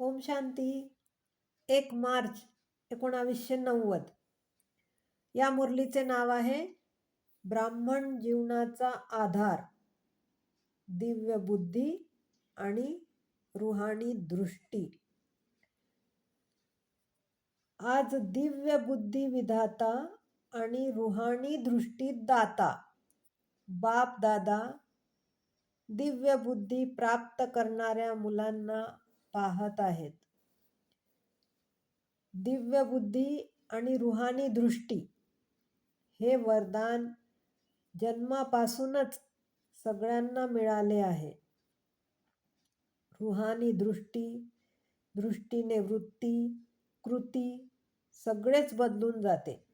ओम शांती. एक मार्च एकोणावीसशे नव्वद. या मुरलीचे नाव आहे ब्राह्मण जीवनाचा आधार. दिव्य बुद्धी आणि रुहाणी दृष्टी. आज दिव्य बुद्धी विधाता आणि रुहाणी दृष्टी दाता. बाप दादा दिव्य बुद्धी प्राप्त करणाऱ्या मुलांना पाहत आहेत. दिव्य बुद्धी आणि रुहानी दृष्टी हे वरदान जन्मापासूनच सगळ्यांना मिळाले आहे. रुहानी दृष्टी दृष्टीने वृत्ती कृती सगळेच बदलून जाते.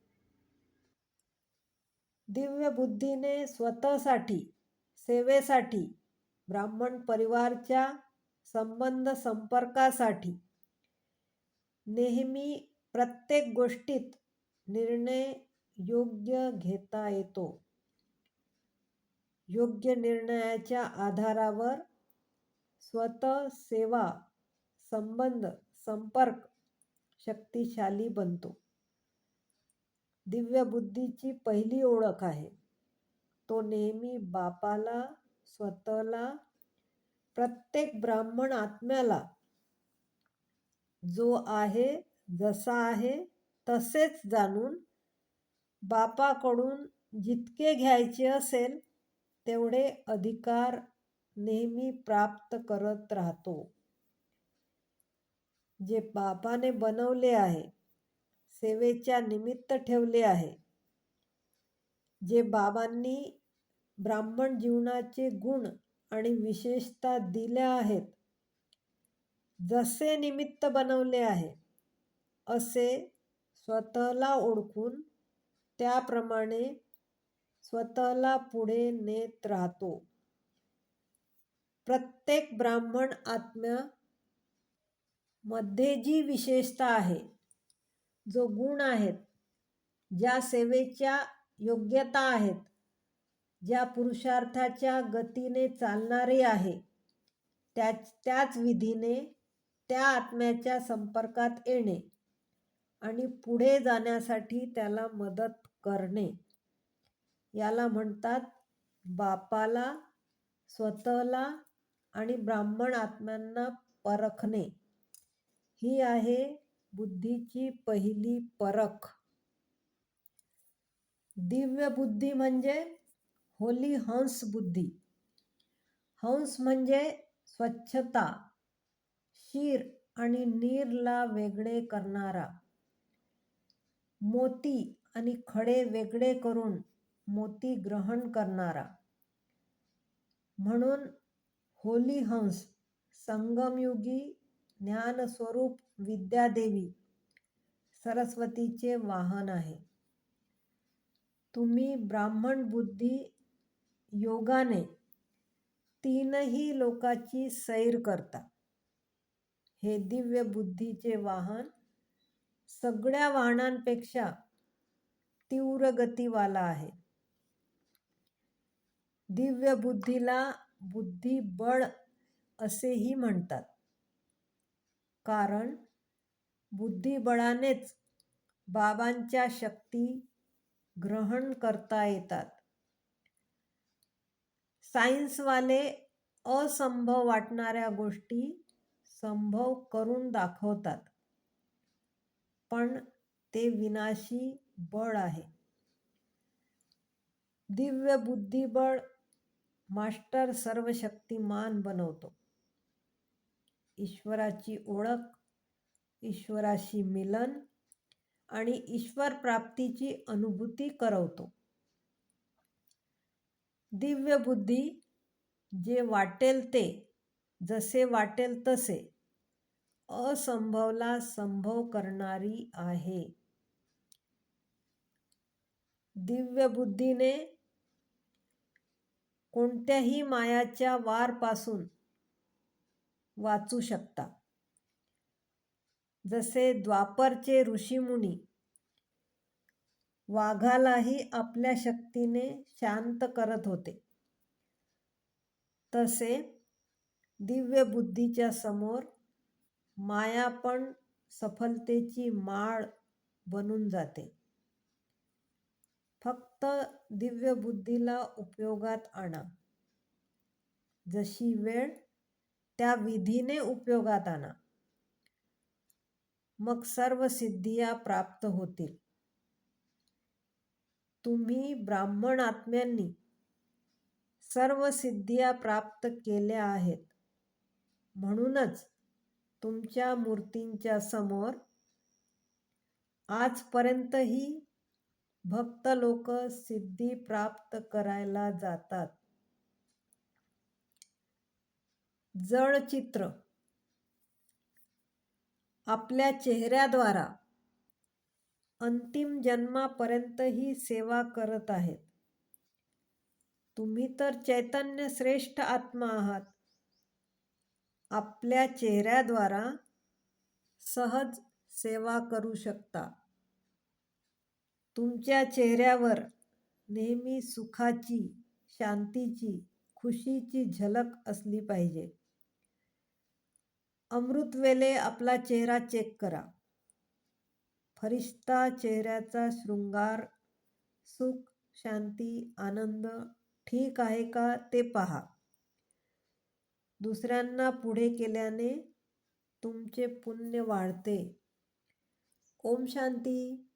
दिव्य बुद्धीने स्वतःसाठी सेवेसाठी ब्राह्मण परिवारच्या संबंध संपर्कासाठी. नेहमी प्रत्येक गोष्टीत निर्णय योग्य घेता येतो. योग्य निर्णयाच्या आधारावर स्वतः सेवा संबंध संपर्क शक्तिशाली बनतो. दिव्य बुद्धीची पहिली ओळख आहे. तो नेहमी बापाला स्वतःला प्रत्येक ब्राह्मण आत्म्याला जो आहे जसा आहे तसेच जाणून बापाकडून जितके घ्यायचे असेल तेवढे अधिकार नेहमी प्राप्त करत राहतो. जे बापाने बनवले आहे सेवेच्या निमित्त ठेवले आहे. जे बाबांनी ब्राह्मण जीवनाचे गुण आणि विशेषता दिल्या आहेत. जसे निमित्त बनवले आहे असे स्वतःला ओळखून त्याप्रमाणे स्वतःला पुढे नेत राहतो. प्रत्येक ब्राह्मण आत्म्या मध्ये जी विशेषता आहे जो गुण आहेत ज्या सेवेच्या योग्यता आहेत ज्या पुरुषार्थाच्या गतीने चालणारे आहे त्याच त्याच विधीने त्या आत्म्याच्या संपर्कात येणे आणि पुढे जाण्यासाठी त्याला मदत करणे. याला म्हणतात बापाला स्वतःला आणि ब्राह्मण आत्म्यांना परखणे. ही आहे बुद्धीची पहिली परख. दिव्य बुद्धी म्हणजे होली हंस बुद्धी. हंस म्हणजे स्वच्छता शीर आणि नीरला वेगळे करणारा. मोती आणि खडे वेगळे करून मोती ग्रहण करणारा. म्हणून होली हंस संगमयुगी ज्ञानस्वरूप विद्यादेवी सरस्वतीचे वाहन आहे. तुम्ही ब्राह्मण बुद्धी योगाने तीनही लोकाची सैर करता. हे दिव्य बुद्धीचे वाहन सगळ्या वाहनांपेक्षा तीव्र गतीवाला आहे. दिव्य बुद्धीला बुद्धिबळ असेही म्हणतात. कारण बुद्धिबळानेच बाबांच्या शक्ती ग्रहण करता येतात. सायन्सवाले असंभव वाटणाऱ्या गोष्टी संभव करून दाखवतात. पण ते विनाशी बळ आहे. दिव्य बुद्धिबळ मास्टर सर्व शक्तिमान बनवतो. ईश्वराची ओळख ईश्वराशी मिलन आणि ईश्वर प्राप्तीची अनुभूती करवतो. दिव्य बुद्धी जे वाटेल ते जसे वाटेल तसे असंभवला संभव करणारी आहे. दिव्य बुद्धीने कोणत्याही मायाच्या वारपासून वाचू शकता. जसे द्वापरचे ऋषीमुनी वाघालाही आपल्या शक्तीने शांत करत होते. तसे दिव्य बुद्धीच्या समोर माया पण सफलतेची माळ बनून जाते. फक्त दिव्य बुद्धीला उपयोगात आणा. जशी वेळ त्या विधीने उपयोगात आणा. मग सर्व सिद्धिया प्राप्त होतील. तुम्ही ब्राह्मण आत्म्यांनी सर्व सिद्धिया प्राप्त केल्या आहेत. म्हणूनच तुमच्या मूर्तींच्या समोर आजपर्यंतही भक्त लोक सिद्धी प्राप्त करायला जातात. जड चित्र आपल्या चेहऱ्याद्वारा अंतिम जन्मापर्यंतही सेवा करत आहेत. तुम्ही तर चैतन्य श्रेष्ठ आत्मा आहात. आपल्या चेहऱ्याद्वारा सहज सेवा करू शकता. तुमच्या चेहऱ्यावर नेहमी सुखाची शांतीची खुशीची झलक असली पाहिजे. अमृतवेले आपला चेहरा चेक करा. फरिश्ता चेहऱ्याचा शृंगार सुख शांती आनंद ठीक आहे का ते पहा. दुसऱ्यांना पुढे केल्याने तुमचे पुण्य वाढते. ओम शांती.